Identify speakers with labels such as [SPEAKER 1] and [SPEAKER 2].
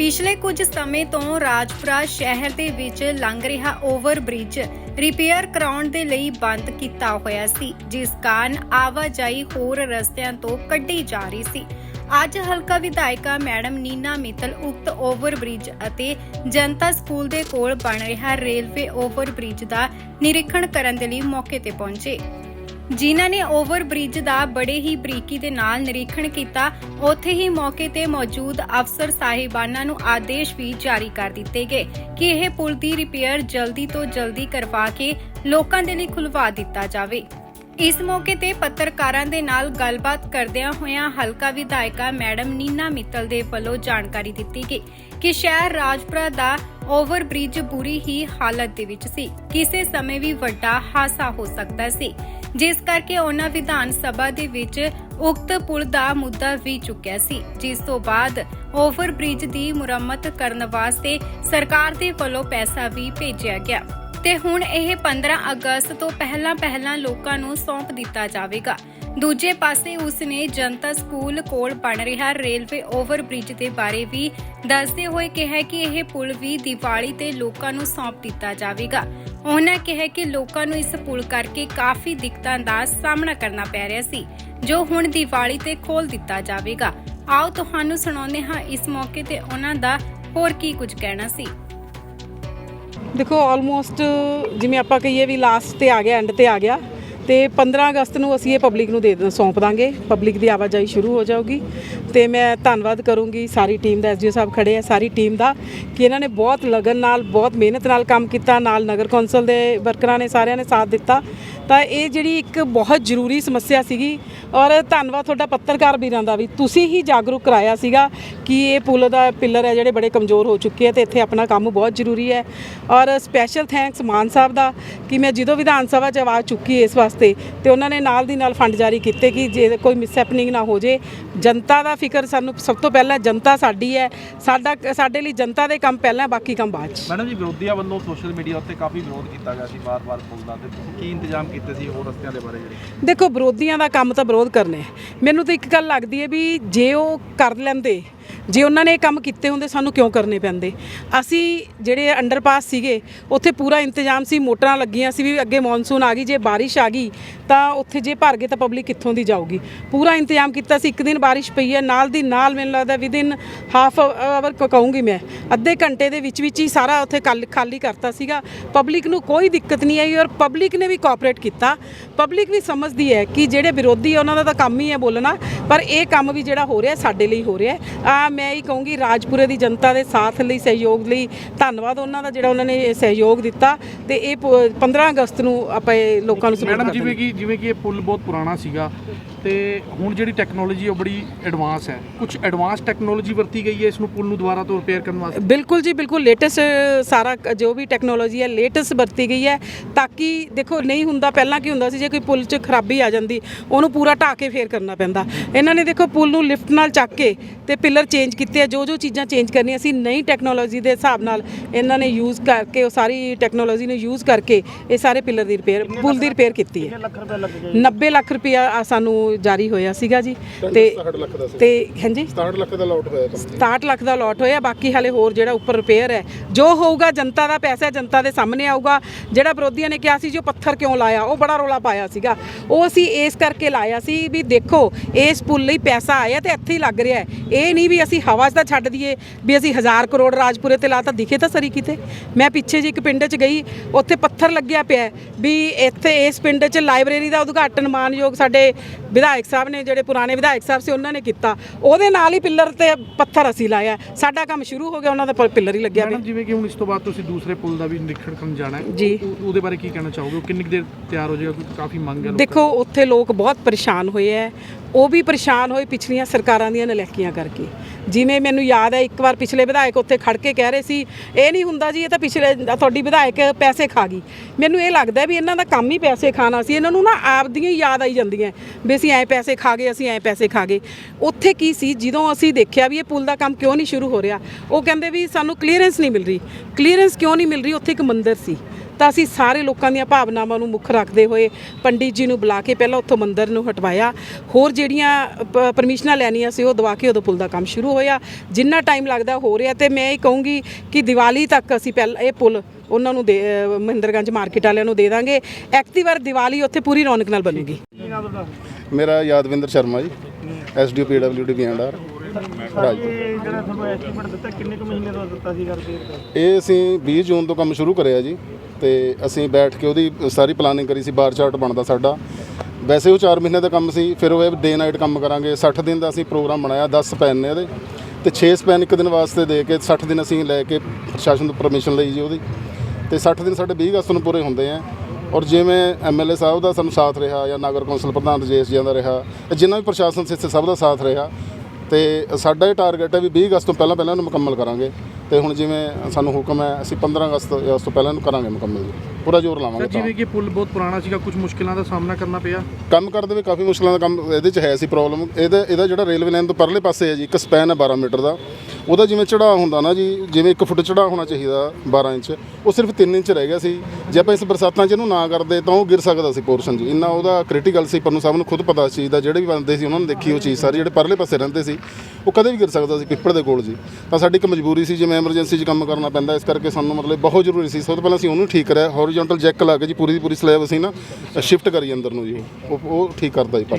[SPEAKER 1] ਪਿਛਲੇ ਕੁਝ ਸਮੇਂ ਤੋਂ ਰਾਜਪੁਰਾ ਸ਼ਹਿਰ ਦੇ ਵਿੱਚ ਲੰਘ ਰਿਹਾ ਓਵਰ ਬ੍ਰਿਜ ਰਿਪੇਅਰ ਕਰਾਉਣ ਦੇ ਲਈ ਬੰਦ ਕੀਤਾ ਹੋਇਆ ਸੀ, ਜਿਸ ਕਾਰਨ ਆਵਾਜਾਈ ਹੋਰ ਰਸਤਿਆਂ ਤੋਂ ਕੱਢੀ ਜਾ ਰਹੀ ਸੀ। ਅੱਜ ਹਲਕਾ ਵਿਧਾਇਕਾ ਮੈਡਮ ਨੀਨਾ ਮਿੱਤਲ ਉਕਤ ਓਵਰ ਬ੍ਰਿਜ ਅਤੇ ਜਨਤਾ ਸਕੂਲ ਦੇ ਕੋਲ ਬਣ ਰਿਹਾ ਰੇਲਵੇ ਓਵਰ ਬ੍ਰਿਜ ਦਾ ਨਿਰੀਖਣ ਕਰਨ ਦੇ ਲਈ ਮੌਕੇ ਤੇ ਪਹੁੰਚੇ। ਜਿਨ੍ਹਾਂ ਨੇ ਓਵਰ ਬ੍ਰਿਜ ਦਾ ਬੜੇ ਹੀ ਬਰੀਕੀ ਦੇ ਨਾਲ ਨਿਰੀਖਣ ਕੀਤਾ, ਉੱਥੇ ਹੀ ਮੌਕੇ ਤੇ ਮੌਜੂਦ ਅਫਸਰ ਸਾਹਿਬਾਨਾਂ ਨੂੰ ਆਦੇਸ਼ ਵੀ ਜਾਰੀ ਕਰ ਦਿੱਤੇ ਗਏ ਕਿ ਇਹ ਪੁਲ ਦੀ ਰਿਪੇਅਰ ਜਲਦੀ ਤੋਂ ਜਲਦੀ ਕਰਵਾ ਕੇ ਲੋਕਾਂ ਦੇ ਲਈ ਖੁਲਵਾ ਦਿੱਤਾ ਜਾਵੇ। ਇਸ ਮੌਕੇ ਤੇ ਪੱਤਰਕਾਰਾਂ ਦੇ ਨਾਲ ਗੱਲਬਾਤ ਕਰਦਿਆਂ ਹੋਇਆਂ ਹਲਕਾ ਵਿਧਾਇਕਾ ਮੈਡਮ ਨੀਨਾ ਮਿੱਤਲ ਦੇ ਵੱਲੋਂ ਜਾਣਕਾਰੀ ਦਿੱਤੀ ਗਈ ਕਿ ਸ਼ਹਿਰ ਰਾਜਪੁਰਾ ਦਾ ਓਵਰ ਬ੍ਰਿਜ ਬੁਰੀ ਹੀ ਹਾਲਤ ਦੇ ਵਿੱਚ ਸੀ। ਕਿਸੇ ਸਮੇਂ ਵੀ ਵੱਡਾ ਹਾਦਸਾ ਹੋ ਸਕਦਾ ਸੀ। ਜਿਸ ਕਰਕੇ ਉਹਨਾਂ ਵਿਧਾਨ ਸਭਾ ਦੇ ਵਿੱਚ ਉਕਤ ਪੁਲ ਦਾ ਮੁੱਦਾ ਵੀ ਚੁੱਕਿਆ ਸੀ। ਜਿਸ ਤੋਂ ਬਾਅਦ ਓਵਰ ਬ੍ਰਿਜ ਦੀ ਮੁਰੰਮਤ ਕਰਨ ਵਾਸਤੇ ਸਰਕਾਰ ਦੇ ਵੱਲੋਂ ਪੈਸਾ ਵੀ ਭੇਜਿਆ ਗਿਆ ਤੇ ਹੁਣ ਇਹ 15 ਅਗਸਤ ਤੋਂ ਪਹਿਲਾਂ ਪਹਿਲਾਂ ਲੋਕਾਂ ਨੂੰ ਸੌਂਪ ਦਿੱਤਾ ਜਾਵੇਗਾ। ਦੂਜੇ ਪਾਸੇ ਉਸਨੇ ਜਨਤਾ ਸਕੂਲ ਕੋਲ ਬਣ ਰਿਹਾ ਰੇਲਵੇ ਓਵਰ ਬ੍ਰਿਜ ਦੇ ਬਾਰੇ ਵੀ ਦੱਸਦੇ ਹੋਏ ਕਿਹਾ ਕਿ ਇਹ ਪੁਲ ਵੀ ਦੀਵਾਲੀ ਤੇ ਲੋਕਾਂ ਨੂੰ ਸੌਂਪ ਦਿੱਤਾ ਜਾਵੇਗਾ। ਉਹਨਾਂ ਕਿਹਾ ਕਿ ਲੋਕਾਂ ਨੂੰ ਇਸ ਪੁਲ ਕਰਕੇ ਕਾਫੀ ਦਿੱਕਤਾਂ ਦਾ ਸਾਹਮਣਾ ਕਰਨਾ ਪੈ ਰਿਹਾ ਸੀ, ਜੋ ਹੁਣ ਦੀਵਾਲੀ ਤੇ ਖੋਲ ਦਿੱਤਾ ਜਾਵੇਗਾ। ਆਓ ਤੁਹਾਨੂੰ ਸੁਣਾਉਂਦੇ ਹਾਂ ਇਸ ਮੌਕੇ ਤੇ ਉਹਨਾਂ ਦਾ ਹੋਰ ਕੀ ਕੁਝ ਕਹਿਣਾ ਸੀ।
[SPEAKER 2] ਦੇਖੋ ਆਲਮੋਸਟ ਜਿਵੇਂ ਆਪਾਂ ਕਹੀਏ ਵੀ ਲਾਸਟ ਤੇ ਆ ਗਿਆ ਐਂਡ ਤੇ ਆ ਗਿਆ। ਤੇ 15 ਅਗਸਤ ਨੂੰ ਅਸੀਂ ਇਹ ਪਬਲਿਕ ਨੂੰ ਦੇ ਸੌਂਪ ਦਾਂਗੇ। ਪਬਲਿਕ ਦੀ ਆਵਾਜਾਈ ਸ਼ੁਰੂ ਹੋ ਜਾਊਗੀ ਤੇ ਮੈਂ ਧੰਨਵਾਦ ਕਰੂੰਗੀ ਸਾਰੀ ਟੀਮ ਦਾ ਐਸਡੀਓ ਸਾਹਿਬ ਖੜੇ ਆ, ਸਾਰੀ ਟੀਮ ਦਾ, ਕਿ ਇਹਨਾਂ ਨੇ ਬਹੁਤ ਲਗਨ ਨਾਲ, ਬਹੁਤ ਮਿਹਨਤ ਨਾਲ ਕੰਮ ਕੀਤਾ, ਨਾਲ ਨਗਰ ਕੌਂਸਲ ਦੇ ਵਰਕਰਾਂ ਨੇ ਸਾਰਿਆਂ ਨੇ ਸਾਥ ਦਿੱਤਾ। ਤਾਂ ਇਹ ਜਿਹੜੀ ਇੱਕ ਬਹੁਤ ਜ਼ਰੂਰੀ ਸਮੱਸਿਆ ਸੀਗੀ, ਔਰ ਧੰਨਵਾਦ ਤੁਹਾਡਾ ਪੱਤਰਕਾਰ ਵੀਰਾਂ ਦਾ ਵੀ। ਤੁਸੀਂ ਹੀ ਜਾਗਰੂਕ ਕਰਾਇਆ ਸੀਗਾ ਕਿ ਇਹ ਪੁਲ ਦਾ ਪਿੱਲਰ ਹੈ ਜਿਹੜੇ ਬੜੇ ਕਮਜ਼ੋਰ ਹੋ ਚੁੱਕੇ ਆ ਤੇ ਇੱਥੇ ਆਪਣਾ ਕੰਮ ਬਹੁਤ ਜ਼ਰੂਰੀ ਹੈ। ਔਰ ਸਪੈਸ਼ਲ ਥੈਂਕਸ ਮਾਨ ਸਾਹਿਬ ਦਾ, ਕਿ ਮੈਂ ਜਦੋਂ ਵਿਧਾਨ ਸਭਾ 'ਚ ਆਵਾਜ਼ ਚੁੱਕੀ ਇਸ ਵਾਸਤੇ ਤੇ ਉਹਨਾਂ ਨੇ ਨਾਲ ਦੀ ਨਾਲ ਫੰਡ ਜਾਰੀ ਕੀਤੇ ਕਿ ਜੇ ਕੋਈ ਮਿਸਹੈਪਨਿੰਗ ਨਾ ਹੋ ਜੇ। ਜਨਤਾ ਦਾ ਫਿਕਰ ਸਾਨੂੰ ਸਭ ਤੋਂ ਪਹਿਲਾਂ ਜਨਤਾ ਸਾਡੀ ਹੈ। ਸਾਡਾ ਸਾਡੇ ਲਈ ਜਨਤਾ ਦੇ ਕੰਮ ਪਹਿਲਾਂ ਬਾਕੀ ਕੰਮ ਬਾਅਦ 'ਚ।
[SPEAKER 3] ਮੈਡਮ ਜੀ ਵਿਰੋਧੀਆਂ ਵੱਲੋਂ ਸੋਸ਼ਲ ਮੀਡੀਆ ਉੱਤੇ ਕਾਫੀ ਵਿਰੋਧ ਕੀਤਾ ਗਿਆ ਸੀ ਵਾਰ-ਵਾਰ ਪੁੱਲ ਦਾ ਤੇ ਤੁਸੀਂ ਕੀ ਇੰਤਜ਼ਾਮ ਕੀਤੇ ਸੀ ਹੋਰ ਰਸਤਿਆਂ ਦੇ ਬਾਰੇ ਜਿਹੜੇ?
[SPEAKER 2] ਦੇਖੋ ਵਿਰੋਧੀਆਂ ਦਾ ਕੰਮ ਤਾਂ ਵਿਰੋਧ ਕਰਨਾ। ਹੈ ਮੈਨੂੰ ਤਾਂ ਇੱਕ ਗੱਲ ਲੱਗਦੀ ਹੈ ਵੀ ਜੇ ਉਹ ਕਰ ਲੈਂਦੇ ਜੇ ਉਹਨਾਂ ਨੇ ਇਹ ਕੰਮ ਕੀਤੇ ਹੁੰਦੇ, ਸਾਨੂੰ ਕਿਉਂ ਕਰਨੇ ਪੈਂਦੇ? ਅਸੀਂ ਜਿਹੜੇ ਅੰਡਰਪਾਸ ਸੀਗੇ, ਉੱਥੇ ਪੂਰਾ ਇੰਤਜ਼ਾਮ ਸੀ, ਮੋਟਰਾਂ ਲੱਗੀਆਂ ਸੀ ਵੀ ਅੱਗੇ ਮੌਨਸੂਨ ਆ ਗਈ, ਜੇ ਬਾਰਿਸ਼ ਆ ਗਈ, ਤਾਂ ਉੱਥੇ ਜੇ ਭਰ ਗਏ ਤਾਂ ਪਬਲਿਕ ਕਿੱਥੋਂ ਦੀ ਜਾਊਗੀ? ਪੂਰਾ ਇੰਤਜ਼ਾਮ ਕੀਤਾ ਸੀ, ਇੱਕ ਦਿਨ ਬਾਰਿਸ਼ ਪਈ ਹੈ, ਨਾਲ ਦੀ ਨਾਲ ਮੈਨੂੰ ਲੱਗਦਾ ਵਿਦਿਨ ਹਾਫ ਆਵਰ ਕਹੂੰਗੀ ਮੈਂ, ਅੱਧੇ ਘੰਟੇ ਦੇ ਵਿੱਚ ਵਿੱਚ ਹੀ ਸਾਰਾ ਉੱਥੇ ਕੱਲ ਖਾਲੀ ਕਰਤਾ ਸੀਗਾ। ਪਬਲਿਕ ਨੂੰ ਕੋਈ ਦਿੱਕਤ ਨਹੀਂ ਆਈ ਔਰ ਪਬਲਿਕ ਨੇ ਵੀ ਕੋਆਪਰੇਟ ਕੀਤਾ। ਪਬਲਿਕ ਵੀ ਸਮਝਦੀ ਹੈ ਕਿ ਜਿਹੜੇ ਵਿਰੋਧੀ ਆ, ਉਹਨਾਂ ਦਾ ਤਾਂ ਕੰਮ ਹੀ ਹੈ ਬੋਲਣਾ, ਪਰ ਇਹ ਕੰਮ ਵੀ ਜਿਹੜਾ ਹੋ ਰਿਹਾ, ਸਾਡੇ ਲਈ ਹੋ ਰਿਹਾ ਆ ਮੈਂ ਹੀ ਕਹੂੰਗੀ ਰਾਜਪੁਰੇ ਦੀ ਜਨਤਾ ਦੇ ਸਾਥ ਲਈ ਸਹਿਯੋਗ ਲਈ ਧੰਨਵਾਦ ਉਹਨਾਂ ਦਾ ਜਿਹੜਾ ਉਹਨਾਂ ਨੇ ਇਹ ਸਹਿਯੋਗ ਦਿੱਤਾ ਤੇ ਇਹ ਪ- 15 ਅਗਸਤ ਨੂੰ ਆਪਾਂ ਇਹ ਲੋਕਾਂ ਨੂੰ support
[SPEAKER 3] ਮੈਡਮ ਜਿਵੇਂ ਕਿ ਜਿਵੇਂ ਕਿ ਇਹ ਪੁੱਲ ਬਹੁਤ ਪੁਰਾਣਾ ਸੀਗਾ ਤੇ ਹੁਣ ਜਿਹੜੀ ਟੈਕਨੋਲੋਜੀ ਉਹ ਬੜੀ ਐਡਵਾਂਸ ਹੈ। ਕੁਝ ਐਡਵਾਂਸ ਟੈਕਨੋਲੋਜੀ ਵਰਤੀ ਗਈ ਹੈ ਇਸ ਨੂੰ ਪੁੱਲ ਨੂੰ ਦੁਬਾਰਾ ਤੋਂ ਰਿਪੇਅਰ ਕਰਨ ਵਾਸਤੇ?
[SPEAKER 2] ਬਿਲਕੁਲ ਜੀ ਬਿਲਕੁਲ। ਲੇਟੈਸਟ ਸਾਰਾ ਜੋ ਵੀ ਟੈਕਨੋਲੋਜੀ ਹੈ ਲੇਟੈਸਟ ਵਰਤੀ ਗਈ ਹੈ ਤਾਂ ਕਿ ਦੇਖੋ ਨਹੀਂ ਹੁੰਦਾ ਪਹਿਲਾਂ ਕੀ ਹੁੰਦਾ ਸੀ ਜੇ ਕੋਈ ਪੁਲ 'ਚ ਖਰਾਬੀ ਆ ਜਾਂਦੀ ਉਹਨੂੰ ਪੂਰਾ ਢਾਹ ਕੇ ਫੇਰ ਕਰਨਾ ਪੈਂਦਾ। ਇਹਨਾਂ ਨੇ ਦੇਖੋ ਪੁਲ ਨੂੰ ਲਿਫਟ ਨਾਲ ਚੱਕ ਕੇ ਤੇ ਪਿੱਲਰ ਚੇਂਜ ਕੀਤੇ ਆ। ਜੋ ਜੋ ਚੀਜ਼ਾਂ ਚੇਂਜ ਕਰਨੀਆਂ ਸੀ ਨਈ ਟੈਕਨੋਲੋਜੀ ਦੇ ਹਿਸਾਬ ਨਾਲ ਇਹਨਾਂ ਨੇ ਯੂਜ਼ ਕਰਕੇ ਉਹ ਸਾਰੀ ਟੈਕਨੋਲੋਜੀ ਨੂੰ ਯੂਜ਼ ਕਰਕੇ ਇਹ ਸਾਰੇ ਪਿੱਲਰ ਦੀ ਰਿਪੇਅਰ ਪੁਲ ਦੀ ਰਿਪੇਅਰ ਕੀਤੀ ਹੈ। 90 ਲੱਖ ਰੁਪਇਆ ਸਾਨੂੰ ਜਾਰੀ ਹੋਇਆ ਸੀਗਾ ਜੀ। ਤੇ ਤੇ ਹਾਂਜੀ।
[SPEAKER 4] 67 ਲੱਖ ਦਾ ਲਾਟ ਹੋਇਆ ਕੰਮ
[SPEAKER 2] 67 ਲੱਖ ਦਾ ਲੋਟ ਹੋਇਆ ਬਾਕੀ ਹਲੇ ਹੋਰ ਜਿਹੜਾ ਉੱਪਰ ਰਿਪੇਅਰ ਹੈ ਜੋ ਹੋਊਗਾ ਜਨਤਾ ਦਾ ਪੈਸਾ ਹੈ, ਜਨਤਾ ਦੇ ਸਾਹਮਣੇ ਆਊਗਾ। ਜਿਹੜਾ ਵਿਰੋਧੀਆਂ ਨੇ ਕਿਹਾ ਸੀ ਜੋ ਪੱਥਰ ਕਿਉਂ ਲਾਇਆ ਉਹ ਬੜਾ ਰੋਲਾ ਪਾਇਆ ਸੀਗਾ। ਉਹ ਅਸੀਂ ਇਸ ਕਰਕੇ ਲਾਇਆ ਸੀ ਵੀ ਦੇਖੋ ਇਸ ਪੁੱਲ ਲਈ ਪੈਸਾ ਆਇਆ ਤੇ ਇੱਥੇ ਹੀ ਲੱਗ ਰਿਹਾ ਹੈ। ਇਹ ਨਹੀਂ ਵੀ ਅਸੀਂ ਹਵਾ 'ਚ ਤਾਂ ਛੱਡ ਦਈਏ ਵੀ ਅਸੀਂ ਹਜ਼ਾਰ ਕਰੋੜ ਰਾਜਪੁਰੇ ਤੇ ਲਾਤਾ ਦਿਖੇ ਤਾਂ ਸਰੀ ਕਿਤੇ। ਮੈਂ ਪਿੱਛੇ ਜੀ ਇੱਕ ਪਿੰਡ 'ਚ ਗਈ ਉੱਥੇ ਪੱਥਰ ਲੱਗਿਆ ਪਿਆ ਹੈ ਵੀ ਇੱਥੇ ਇਸ ਪਿੰਡ 'ਚ ਲਾਇਬ੍ਰੇਰੀ ਦਾ ਉਦਘਾਟਨ ਮਾਨਯੋਗ ਸਾਡੇ ਵਿਧਾਇਕ ਸਾਹਿਬ ਨੇ ਜਿਹੜੇ ਪੁਰਾਣੇ ਵਿਧਾਇਕ ਸਾਹਿਬ ਸੀ ਉਹਨਾਂ ਨੇ ਕੀਤਾ। ਉਹਦੇ ਨਾਲ ਹੀ ਪਿੱਲਰ ਤੇ ਪੱਥਰ ਅਸੀਂ ਲਾਇਆ। ਸਾਡਾ ਕੰਮ ਸ਼ੁਰੂ ਹੋ ਗਿਆ ਉਹਨਾਂ ਦਾ ਪਿੱਲਰ ਹੀ ਲੱਗਿਆ
[SPEAKER 3] ਮੈਡਮ ਜਿਵੇਂ ਕਿ ਹੁਣ ਇਸ ਤੋਂ ਬਾਅਦ ਤੁਸੀਂ ਦੂਸਰੇ ਪੁੱਲ ਦਾ ਵੀ ਨਿਰੀਖਣ ਕਰਨ ਜਾਣਾ ਹੈ
[SPEAKER 2] ਜੀ।
[SPEAKER 3] ਉਹ- ਉਹਦੇ ਬਾਰੇ ਕੀ ਕਹਿਣਾ ਚਾਹੋਗੇ? ਕਿੰਨੀ ਦੇਰ ਤਿਆਰ ਹੋ ਜਾਏਗਾ? ਕਿਉਂਕਿ ਕਾਫੀ ਮੰਗ ਹੈ ਲੋਕਾਂ
[SPEAKER 2] ਦੇਖੋ ਉੱਥੇ ਲੋਕ ਬਹੁਤ ਪਰੇਸ਼ਾਨ ਹੋਏ ਐ ਉਹ ਵੀ ਪਰੇਸ਼ਾਨ ਹੋਏ ਪਿਛਲੀਆਂ ਸਰਕਾਰਾਂ ਦੀਆਂ ਨਲੈਕੀਆਂ ਕਰਕੇ। ਜਿਵੇਂ ਮੈਨੂੰ ਯਾਦ ਹੈ, ਇੱਕ ਵਾਰ ਪਿਛਲੇ ਵਿਧਾਇਕ ਉੱਥੇ ਖੜ ਕੇ ਕਹਿ ਰਹੇ ਸੀ, ਇਹ ਨਹੀਂ ਹੁੰਦਾ ਜੀ, ਇਹ ਤਾਂ ਪਿਛਲੇ, ਤੁਹਾਡੀ ਵਿਧਾਇਕ ਪੈਸੇ ਖਾ ਗਈ। ਮੈਨੂੰ ਇਹ ਲੱਗਦਾ ਵੀ ਇਹਨਾਂ ਦਾ ਕੰਮ ਹੀ ਪੈਸੇ ਖਾਣਾ ਸੀ। ਇਹਨਾਂ ਨੂੰ ਨਾ ਆਪਦੀਆਂ ਹੀ ਯਾਦ ਆਈ ਜਾਂਦੀਆਂ ਵੀ ਅਸੀਂ ਐ ਪੈਸੇ ਖਾ ਗਏ, ਅਸੀਂ ਐ ਪੈਸੇ ਖਾ ਗਏ। ਉੱਥੇ ਕੀ ਸੀ, ਜਦੋਂ ਅਸੀਂ ਦੇਖਿਆ ਵੀ ਇਹ ਪੁਲ ਦਾ ਕੰਮ ਕਿਉਂ ਨਹੀਂ ਸ਼ੁਰੂ ਹੋ ਰਿਹਾ, ਉਹ ਕਹਿੰਦੇ ਵੀ ਸਾਨੂੰ ਕਲੀਅਰੈਂਸ ਨਹੀਂ ਮਿਲ ਰਹੀ। ਕਲੀਅਰੈਂਸ ਕਿਉਂ ਨਹੀਂ ਮਿਲ ਰਹੀ? ਉੱਥੇ ਇੱਕ ਮੰਦਿਰ ਸੀ। ਤਾਂ ਅਸੀਂ ਸਾਰੇ ਲੋਕਾਂ ਦੀਆਂ ਭਾਵਨਾਵਾਂ ਨੂੰ ਮੁੱਖ ਰੱਖਦੇ ਹੋਏ ਪੰਡਿਤ ਜੀ ਨੂੰ ਬੁਲਾ ਕੇ ਪਹਿਲਾਂ ਉੱਥੋਂ ਮੰਦਿਰ ਨੂੰ ਹਟਵਾਇਆ। ਹੋਰ ਜਿਹੜੀਆਂ ਪਰਮਿਸ਼ਨਾਂ ਲੈਣੀਆਂ ਸੀ ਉਹ ਦਵਾ ਕੇ ਉਦੋਂ ਪੁਲ ਦਾ ਕੰਮ ਸ਼ੁਰੂ ਹੋਇਆ। ਜਿੰਨਾ ਟਾਈਮ ਲੱਗਦਾ ਹੋ ਰਿਹਾ ਤੇ ਮੈਂ ਇਹ ਕਹੂੰਗੀ ਕਿ ਦੀਵਾਲੀ ਤੱਕ ਅਸੀਂ ਪਹਿਲਾਂ ਇਹ ਪੁਲ ਉਹਨਾਂ ਨੂੰ ਦੇ ਮਹਿੰਦਰਗੰਜ ਮਾਰਕੀਟ ਵਾਲਿਆਂ ਨੂੰ ਦੇ ਦਾਂਗੇ। ਐਕਟਿਵ ਵਾਰ ਦੀਵਾਲੀ ਉੱਥੇ ਪੂਰੀ ਰੌਣਕ ਨਾਲ ਬਣੂਗੀ।
[SPEAKER 4] ਮੇਰਾ ਯਾਦਵਿੰਦਰ ਸ਼ਰਮਾ ਜੀ ਐਸਡੀਓ ਪੀਡਬਲਯੂਡੀ
[SPEAKER 5] ਇਹ ਜਿਹੜਾ ਤੁਹਾਨੂੰ ਐਸਟੀਮੇਟ ਦਿੱਤਾ ਕਿੰਨੇ ਕੁ ਮਹੀਨੇ ਦਾ ਦਿੱਤਾ ਸੀ ਕਰਕੇ
[SPEAKER 4] ਇਹ ਅਸੀਂ 20 ਜੂਨ ਤੋਂ ਕੰਮ ਸ਼ੁਰੂ ਕਰਿਆ ਜੀ। ਤੇ ਅਸੀਂ ਬੈਠ ਕੇ ਉਹਦੀ ਸਾਰੀ ਪਲਾਨਿੰਗ ਕਰੀ ਸੀ ਬਾਰ ਚਾਰਟ ਬਣਦਾ ਸਾਡਾ। ਵੈਸੇ ਉਹ 4 ਮਹੀਨੇ ਦਾ ਕੰਮ ਸੀ, ਫਿਰ ਉਹ ਡੇ ਨਾਈਟ ਕੰਮ ਕਰਾਂਗੇ। 60 ਦਿਨ ਦਾ ਅਸੀਂ ਪ੍ਰੋਗਰਾਮ ਬਣਾਇਆ 10 ਸਪੈਨ ਨੇ ਉਹਦੇ। ਤੇ 6 ਸਪੈਨ ਇੱਕ ਦਿਨ ਵਾਸਤੇ ਦੇ ਕੇ 60 ਦਿਨ ਅਸੀਂ ਲੈ ਕੇ ਪ੍ਰਸ਼ਾਸਨ ਤੋਂ ਪਰਮਿਸ਼ਨ ਲਈ ਜੀ ਉਹਦੀ। ਤੇ 60 ਦਿਨ ਸਾਡੇ 20 ਅਗਸਤ ਨੂੰ ਪੂਰੇ ਹੁੰਦੇ ਆ। ਔਰ ਜਿਵੇਂ ਐਮਐਲਏ ਸਾਹਿਬ ਦਾ ਸਾਨੂੰ ਸਾਥ ਰਿਹਾ ਜਾਂ ਨਗਰ ਕੌਂਸਲ ਪ੍ਰਧਾਨ ਰਜੇਸ਼ ਜੀ ਦਾ ਰਿਹਾ, ਜਿੰਨਾ ਵੀ ਪ੍ਰਸ਼ਾਸਨ ਸੀ ਸਭ ਦਾ ਸਾਥ ਰਿਹਾ। ਤੇ ਸਾਡਾ ਇਹ ਟਾਰਗੇਟ ਹੈ ਵੀ 20 ਅਗਸਤ ਤੋਂ ਪਹਿਲਾਂ ਪਹਿਲਾਂ ਇਹਨੂੰ ਮੁਕੰਮਲ ਕਰਾਂਗੇ। ਤੇ ਹੁਣ ਜਿਵੇਂ ਸਾਨੂੰ ਹੁਕਮ ਹੈ ਅਸੀਂ 15 ਅਗਸਤ ਅਗਸਤ ਤੋਂ ਪਹਿਲਾਂ ਇਹਨੂੰ ਕਰਾਂਗੇ ਮੁਕੰਮਲ ਜੀ। ਪੂਰਾ ਜ਼ੋਰ
[SPEAKER 3] ਸਰ
[SPEAKER 4] ਲਾਵਾਂਗੇ ਤਾਂ।
[SPEAKER 3] ਜਿਵੇਂ ਕਿ ਪੁਲ ਬਹੁਤ ਪੁਰਾਣਾ ਸੀਗਾ ਕੁਝ ਮੁਸ਼ਕਿਲਾਂ ਦਾ ਸਾਹਮਣਾ ਕਰਨਾ ਪਿਆ।
[SPEAKER 4] ਕੰਮ ਕਰਦੇ ਵੀ ਕਾਫੀ ਮੁਸ਼ਕਲਾਂ ਦਾ ਕੰਮ ਇਹਦੇ ਚ ਹੈ ਸੀ ਪ੍ਰੋਬਲਮ ਇਹਦਾ ਇਹਦਾ ਜਿਹੜਾ ਰੇਲਵੇ ਲਾਈਨ ਤੋਂ ਪਰਲੇ ਪਾਸੇ ਹੈ ਜੀ ਇੱਕ ਸਪੈਨ ਹੈ 12 ਮੀਟਰ ਦਾ। ਉਹਦਾ ਜਿਵੇਂ ਚੜਾਅ ਹੁੰਦਾ ਨਾ ਜੀ, ਜਿਵੇਂ 1 ਫੁੱਟ ਚੜਾਅ ਹੋਣਾ ਚਾਹੀਦਾ 12 ਇੰਚ, ਉਹ ਸਿਰਫ 3 ਇੰਚ ਰਹਿ ਗਿਆ ਸੀ। ਜੇ ਆਪਾਂ ਇਸ ਬਰਸਾਤਾਂ 'ਚ ਇਹਨੂੰ ਨਾ ਕਰਦੇ ਤਾਂ ਉਹ ਗਿਰ ਸਕਦਾ ਸੀ ਪੋਰਸ਼ਨ ਜੀ। ਇੰਨਾ ਉਹਦਾ ਕ੍ਰਿਟੀਕਲ ਸੀ ਪਰ ਨੂੰ ਸਭ ਨੂੰ ਖੁਦ ਪਤਾ ਸੀ ਦਾ, ਜਿਹੜੇ ਵੀ ਬੰਦੇ ਸੀ ਉਹਨਾਂ ਨੇ ਦੇਖੀ ਉਹ ਚੀਜ਼ ਸਾਰੀ, ਜਿਹੜੇ ਪਰਲੇ ਪਾਸੇ ਰਹਿੰਦੇ ਸੀ, ਉਹ ਕਦੇ ਵੀ ਗਿਰ ਸਕਦਾ ਸੀ ਪਿੱਪੜ ਦੇ ਕੋਲ ਜੀ। ਤਾਂ ਸਾਡੀ ਇੱਕ ਮਜਬੂਰੀ ਸੀ, ਜਿਵੇਂ ਐਮਰਜੈਂਸੀ 'ਚ ਕੰਮ ਕਰਨਾ ਪੈਂਦਾ, ਇਸ ਕਰਕੇ ਸਾਨੂੰ ਮਤਲਬ ਬਹੁਤ ਜ਼ਰੂਰੀ ਸੀ। ਸਭ ਤੋਂ ਪਹਿਲਾਂ ਅਸੀਂ ਉਹਨੂੰ ਠੀਕ ਕਰਿਆ ਹੌਰੀਜ਼ੌਂਟਲ ਜੈਕ ਲਾ ਕੇ ਜੀ, ਪੂਰੀ ਦੀ ਪੂਰੀ ਸਲੈਬ ਅਸੀਂ ਨਾ ਸ਼ਿਫਟ ਕਰੀ ਅੰਦਰ ਨੂੰ ਜੀ, ਉਹ ਉਹ ਠੀਕ ਕਰਦਾ ਜੀ ਪਰ